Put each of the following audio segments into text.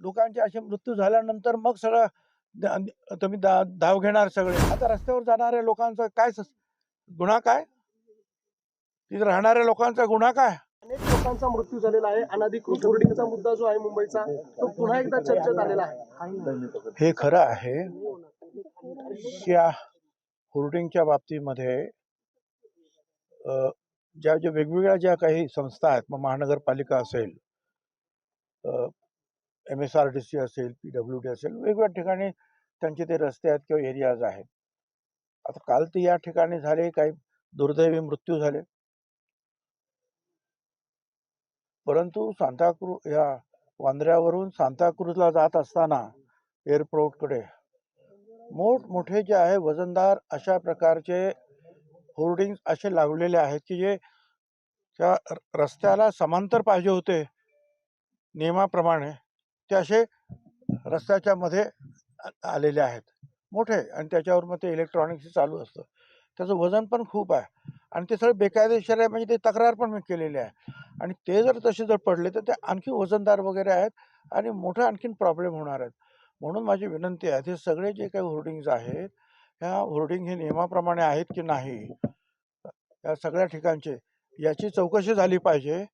लोकांचे असे मृत्यू झाल्यानंतर मग सगळं तुम्ही दा- धाव घेणार सगळे. आता रस्त्यावर जाणाऱ्या लोकांचा काय गुन्हा काय? तिथे राहणाऱ्या लोकांचा गुन्हा काय? अनेक लोकांचा मृत्यू झालेला आहे. अनधिकृत होर्डिंगचा मुद्दा जो आहे मुंबईचा तो पुन्हा एकदा चर्चेत आलेला आहे. हे खरं आहे. या होर्डिंगच्या बाबतीमध्ये अ, ज्या ज्या वेगवेगळ्या ज्या काही संस्था आहेत मग महानगरपालिका असेल M S R T C असेल पी डब्ल्यू डी असेल वेगवेगळ्या ठिकाणी त्यांचे ते रस्ते आहेत किंवा एरियाज आहेत. आता काल ते या ठिकाणी झाले काही दुर्दैवी मृत्यू झाले. परंतु सांताक्रू या वांद्र्यावरून सांताक्रूजला जात असताना एअरपोर्टकडे मोठमोठे जे आहे वजनदार अशा प्रकारचे होर्डिंग असे लावलेले आहेत की जे त्या र- रस्त्याला समांतर पाहिजे होते नियमाप्रमाणे. ते असे रस्त्याच्या मध्ये आलेले आहेत. मोठे आणि त्याच्यावर मग ते इलेक्ट्रॉनिक्स चालू असतं. त्याचं वजन पण खूप आहे. आणि ते सगळं बेकायदेशीर आहे म्हणजे ते तक्रार पण मी केलेली आहे. आणि ते जर तसे जर पडले तर ते आणखी वजनदार वगैरे आहेत आणि मोठं आणखीन प्रॉब्लेम होणार आहेत. म्हणून माझी विनंती आहे हे सगळे जे काही होर्डिंग्ज आहेत ह्या होर्डिंग हे नियमाप्रमाणे आहेत की नाही या सगळ्या ठिकाणचे याची चौकशी झाली पाहिजे.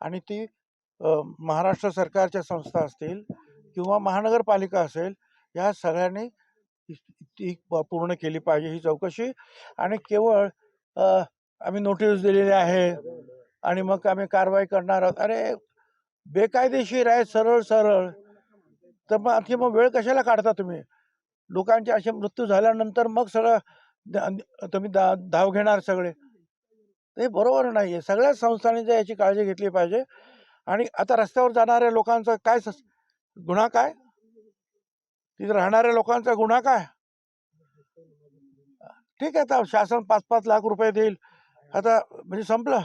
आणि ती महाराष्ट्र सरकारच्या संस्था असतील किंवा महानगरपालिका असेल या सगळ्यांनी ती प- पूर्ण केली पाहिजे ही चौकशी. आणि केवळ आम्ही नोटीस दिलेली आहे आणि मग आम्ही कारवाई करणार आहोत. अरे बेकायदेशीर आहे सरळ सरळ. तर मग आणखी मग वेळ कशाला काढता तुम्ही? लोकांचे असे मृत्यू झाल्यानंतर मग सगळं तुम्ही दा धाव घेणार सगळे. ते बरोबर नाही आहे सगळ्याच संस्थांनी जर याची काळजी घेतली पाहिजे. आणि आता रस्त्यावर जाणाऱ्या लोकांचा काय गुन्हा काय? तिथे राहणाऱ्या लोकांचा गुन्हा काय? ठीक आहे आता शासन पाच पाच लाख रुपये देईल. आता म्हणजे संपलं.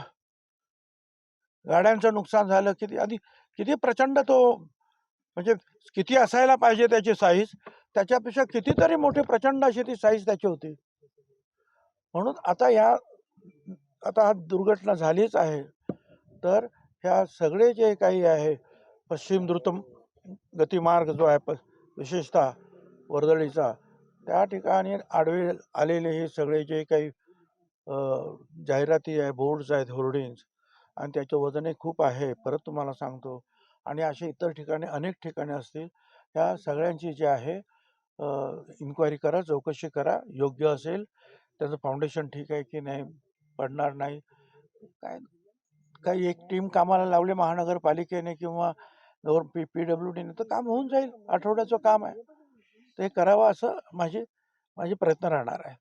गाड्यांचं नुकसान झालं किती आधी किती प्रचंड तो म्हणजे किती असायला पाहिजे त्याची साईज त्याच्यापेक्षा कितीतरी मोठी प्रचंड अशी ती साईज त्याची होती. म्हणून आता या आता हा दुर्घटना झालीच आहे. तर ह्या सगळे जे काही आहे पश्चिम द्रुतम गतिमार्ग जो आहे प विशेषतः वर्दळीचा त्या ठिकाणी आडवे आलेले हे सगळे जे काही जाहिराती आहे बोर्ड्स आहेत होर्डिंग्स आणि त्याचे वजनही खूप आहे परत तुम्हाला सांगतो. आणि असे इतर ठिकाणी अनेक ठिकाणी असतील ह्या सगळ्यांची जी आहे इन्क्वायरी करा चौकशी करा योग्य असेल त्याचं फाउंडेशन ठीक आहे की नाही पडणार नाही काय काही एक टीम कामाला लावले महानगरपालिकेने किंवा पी पी डब्ल्यू डीने तर काम होऊन जाईल. आठवड्याचं काम आहे. ते करावं असं माझी माझी प्रयत्न राहणार आहे.